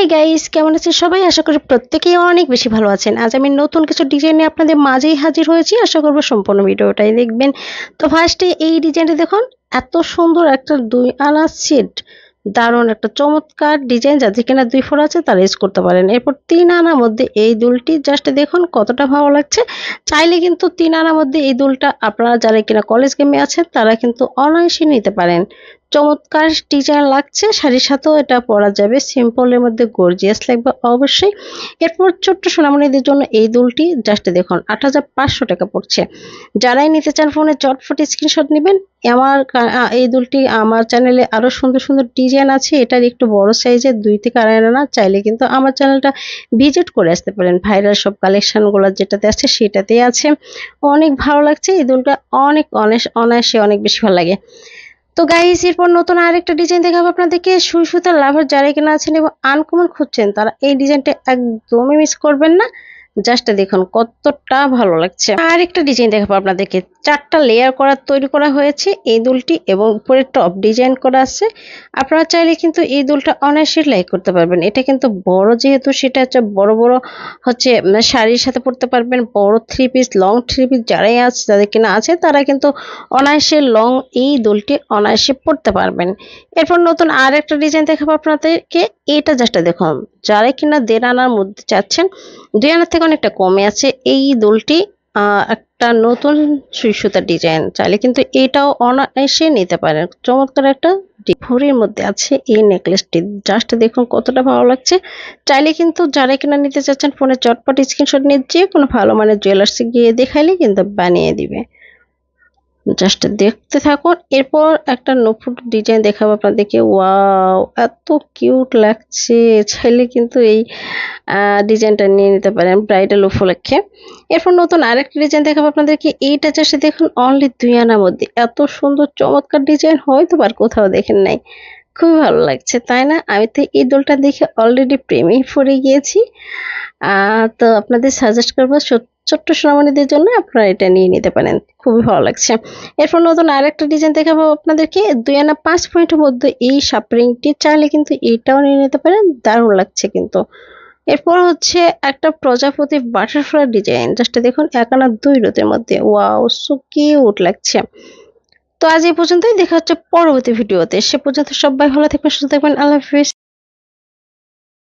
Hi guys কেমন আছেন সবাই? আশা করি প্রত্যেকেই অনেক বেশি ভালো আছেন। আজ আমি নতুন কিছু ডিজাইন নিয়ে আপনাদের মাঝেই হাজির হয়েছি। আশা করব সম্পূর্ণ ভিডিওটাই দেখবেন। তো ফার্স্টে এই ডিজাইনটা দেখুন, এত সুন্দর একটা দুই আনা সেট দারুণ একটা চমৎকার ডিজাইন যাদের কিনা দুই ফোর আছে, তারা ইউজ করতে পারেন। এরপর তিন আনার মধ্যে এই দুলটি জাস্ট দেখুন কতটা ভালো লাগছে। চাইলে কিন্তু তিন আনার মধ্যে এই দুলটা আপনারা যারা কিনা কলেজ গেমে আছেন, তারা কিন্তু অনায়াসে নিতে পারেন। চমৎকার ডিজাইন লাগছে শাড়ির সাথেও এটা পরা যাবে সিম্পলের মধ্যে গর্জিয়াস লাগবে অবশ্যই। এরপর ছোট্ট সোনামণিদের জন্য এই দুলটি জাস্ট দেখুন, আট হাজার পাঁচশো টাকা পড়ছে। যারাই নিতে চান ফোনে চটফট স্ক্রিনশট নেবেন। আমার এই দুলটি আমার চ্যানেলে আরও সুন্দর সুন্দর ডিজাইন আছে, এটার একটু বড় সাইজের দুই থেকে আড়াই আনা চাইলে কিন্তু আমার চ্যানেলটা ভিজিট করে আসতে পারেন। ভাইরাল সব কালেকশনগুলো যেটাতে আছে, সেটাতেই আছে। অনেক ভালো লাগছে, এই দুলটা অনেক অনেক অনায়াসে অনেক বেশি ভালো লাগে। তো গাইস এরপর নতুন আরেকটা ডিজাইন দেখাবো আপনাদেরকে। সুই লাভার যারা কিনা আছেন এবং আনকমন খুঁজছেন, তারা এই ডিজাইনটা একদমই মিস করবেন না। জাস্ট দেখুন কতটা ভালো লাগছে। আর একটা ডিজাইন দেখাবো আপনাদেরকে। চারটা লেয়ার করা তৈরি করা হয়েছে, এই দুলটি এবং উপরে টপ ডিজাইন করা আছে। আপনারা চাইলে কিন্তু এই দুলটা অনায়াসে লাইক করতে পারবেন। এটা কিন্তু বড় যেহেতু, সেটা হচ্ছে বড় বড় হচ্ছে শাড়ির সাথে পরতে পারবেন। বড় three piece long three piece যারাই আছে, যাদের কিনা আছে, তারা কিন্তু অনায়াসে লং এই দুলটি অনায়াসে পরতে পারবেন। এরপর নতুন আর একটা ডিজাইন দেখাবো আপনাদেরকে। এটা জাস্ট দেখুন যারা কিনা দেড় আনার মধ্যে চাচ্ছেন দুই আনার থেকে অনেকটা কমে আছে। এই দোলটি একটা নতুন সুই ডিজাইন চাইলে কিন্তু এটাও অনায়াসে নিতে পারেন। চমৎকার একটা ভরির মধ্যে আছে এই নেকলেসটি জাস্ট দেখুন কতটা ভালো লাগছে। চাইলে কিন্তু যারা কিনা নিতে চাচ্ছেন, ফোনে চটপট স্ক্রিনশট নিয়ে যে কোনো ভালো মানের জুয়েলার্সে গিয়ে দেখাইলে কিন্তু বানিয়ে দিবে। জাস্ট দেখতে থাকুন। এরপর একটা নফুট ডিজাইন দেখাবো আপনাদেরকে। ওয়াও, এত কিউট লাগছে। চাইলে কিন্তু এই ডিজাইনটা নিয়ে নিতে পারেন ব্রাইডাল উপলক্ষে। এরপর নতুন আরেকটা ডিজাইন দেখাবো আপনাদেরকে। এইটা জাস্ট দেখুন অনলি দুই আনার মধ্যে। এত সুন্দর, চমৎকার ডিজাইন হয়তো আর কোথাও দেখেন নাই। খুবই ভালো লাগছে, তাই না? আমি তো এই দোলটা দেখে অলরেডি প্রেমে পড়ে গিয়েছি। তো আপনাদের সাজেস্ট করব ছোট- ছোট্ট সোনামণিদের জন্য আপনারা এটা নিয়ে নিতে পারেন। খুবই ভালো লাগছে। এরপর নতুন আরেকটা ডিজাইন দেখাবো আপনাদেরকে। দুই আনা পাঁচ পয়েন্টের মধ্যে এই শাপরিংটি চাইলে কিন্তু এটাও নিয়ে নিতে পারেন। দারুণ লাগছে কিন্তু। এরপর হচ্ছে একটা প্রজাপতি বাটারফ্লাই ডিজাইন জাস্ট দেখুন, এক আনা দুই রোদের মধ্যে। ওয়াও সো কিউট লাগছে। তো আজ এই পর্যন্তই। দেখা হচ্ছে পরবর্তী ভিডিওতে সে পর্যন্ত সবাই ভালো থাকবেন, সুস্থ থাকবেন। আল্লাহ হাফিজ।